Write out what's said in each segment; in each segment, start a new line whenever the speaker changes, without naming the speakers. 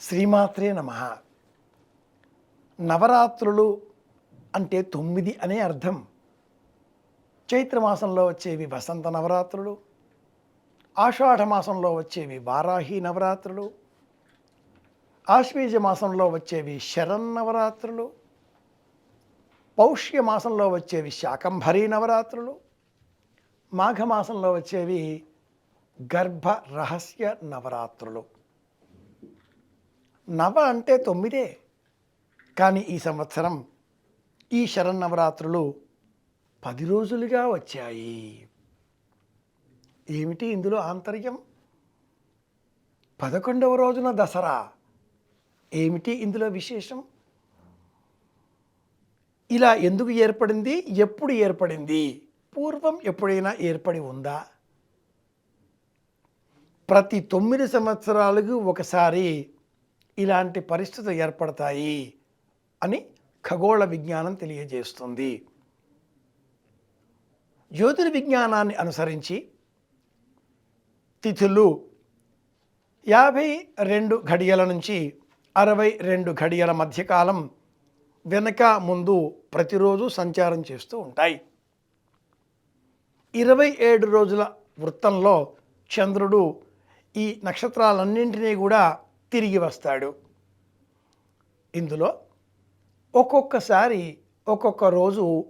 శ్రీమాత్రే నమ. నవరాత్రులు అంటే తొమ్మిది అనే అర్థం. చైత్రమాసంలో వచ్చేవి వసంత నవరాత్రులు ఆషాఢ మాసంలో వచ్చేవి వారాహి నవరాత్రులు ఆశ్వీజ మాసంలో వచ్చేవి శరన్నవరాత్రులు పౌష్య మాసంలో వచ్చేవి శాకంభరీ నవరాత్రులు మాఘమాసంలో వచ్చేవి గర్భ రహస్య నవరాత్రులు. నవ అంటే తొమ్మిదే. కానీ ఈ సంవత్సరం ఈ శరన్నవరాత్రులు పది రోజులుగా వచ్చాయి. ఏమిటి ఇందులో ఆంతర్యం? పదకొండవ రోజున దసరా. ఏమిటి ఇందులో విశేషం? ఇలా ఎందుకు ఏర్పడింది? ఎప్పుడు ఏర్పడింది? పూర్వం ఎప్పుడైనా ఏర్పడి ఉందా? ప్రతి తొమ్మిది సంవత్సరాలకు ఒకసారి ఇలాంటి పరిస్థితులు ఏర్పడతాయి అని ఖగోళ విజ్ఞానం తెలియజేస్తుంది. జ్యోతిర్ విజ్ఞానాన్ని అనుసరించి తిథులు యాభై రెండు ఘడియల నుంచి అరవై రెండు ఘడియల మధ్యకాలం వెనక ముందు ప్రతిరోజు సంచారం చేస్తూ ఉంటాయి. ఇరవై ఏడు రోజుల వృత్తంలో చంద్రుడు ఈ నక్షత్రాలన్నింటినీ కూడా తిరిగి వస్తాడు. ఇందులో ఒక్కొక్కసారి ఒక్కొక్క రోజు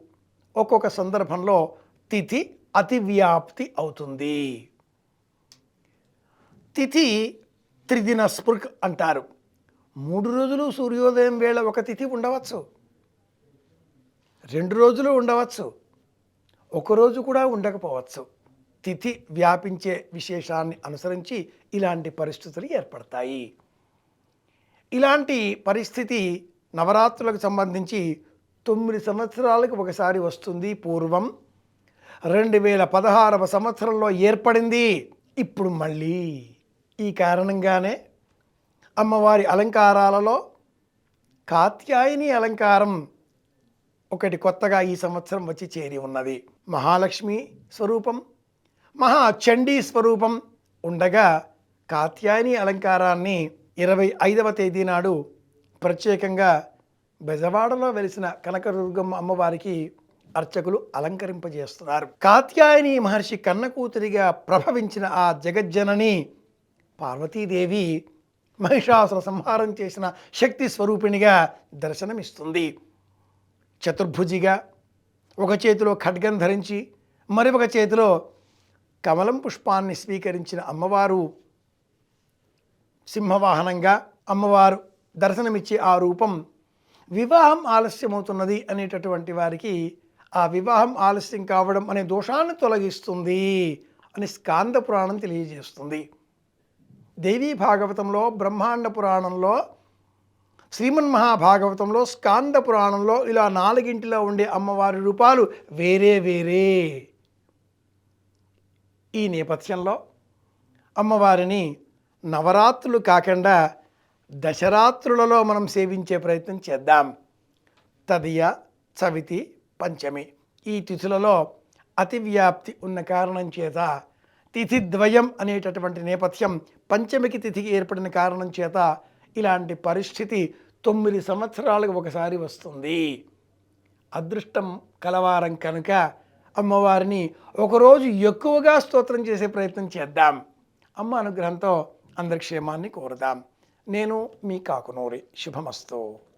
ఒక్కొక్క సందర్భంలో తిథి అతివ్యాప్తి అవుతుంది. తిథి త్రిదిన స్పృక్ అంటారు. మూడు రోజులు సూర్యోదయం వేళ ఒక తిథి ఉండవచ్చు. రెండు రోజులు ఉండవచ్చు. ఒక రోజు కూడా ఉండకపోవచ్చు. తిథి వ్యాపించే విశేషాన్ని అనుసరించి ఇలాంటి పరిస్థితులు ఏర్పడతాయి. ఇలాంటి పరిస్థితి నవరాత్రులకు సంబంధించి తొమ్మిది సంవత్సరాలకు ఒకసారి వస్తుంది పూర్వం. రెండు వేల పదహారవ సంవత్సరంలో ఏర్పడింది. ఇప్పుడు మళ్ళీ ఈ కారణంగానే అమ్మవారి అలంకారాలలో కాత్యాయని అలంకారం ఒకటి కొత్తగా ఈ సంవత్సరం వచ్చి చేరి ఉన్నది. మహాలక్ష్మి స్వరూపం మహా చండీ స్వరూపం ఉండగా కాత్యాయని అలంకారాన్ని ఇరవై ఐదవ తేదీ నాడు ప్రత్యేకంగా బెజవాడలో వెలిసిన కనకదుర్గమ్మ అమ్మవారికి అర్చకులు అలంకరింపజేస్తున్నారు. కాత్యాయని మహర్షి కన్న కూతురిగా ప్రభవించిన ఆ జగజ్జనని పార్వతీదేవి మహిషాసుర సంహారం చేసిన శక్తి స్వరూపిణిగా దర్శనమిస్తుంది. చతుర్భుజిగా ఒక చేతిలో ఖడ్గం ధరించి మరి ఒక చేతిలో కమలం పుష్పాన్ని స్వీకరించిన అమ్మవారు సింహవాహనంగా అమ్మవారు దర్శనమిచ్చే ఆ రూపం వివాహం ఆలస్యమవుతున్నది అనేటటువంటి వారికి ఆ వివాహం ఆలస్యం కావడం అనే దోషాన్ని తొలగిస్తుంది అని స్కాంద పురాణం తెలియజేస్తుంది. దేవీ భాగవతంలో బ్రహ్మాండ పురాణంలో శ్రీమన్ మహాభాగవతంలో స్కాంద పురాణంలో ఇలా నాలుగింటిలో ఉండే అమ్మవారి రూపాలు వేరే వేరే. ఈ నేపథ్యంలో అమ్మవారిని నవరాత్రులు కాకుండా దశరాత్రులలో మనం సేవించే ప్రయత్నం చేద్దాం. తదియ చవితి పంచమి ఈ తిథులలో అతివ్యాప్తి ఉన్న కారణం చేత తిథిద్వయం అనేటటువంటి నేపథ్యం పంచమికి తిథికి ఏర్పడిన కారణం చేత ఇలాంటి పరిస్థితి తొమ్మిది సంవత్సరాలకు ఒకసారి వస్తుంది. అదృష్టం కలవారం కనుక అమ్మవారిని ఒకరోజు ఎక్కువగా స్తోత్రం చేసే ప్రయత్నం చేద్దాం. అమ్మ అనుగ్రహంతో అందరి క్షేమాన్ని కోరుదాం. నేను మీ కాకునూరి శుభమస్తు.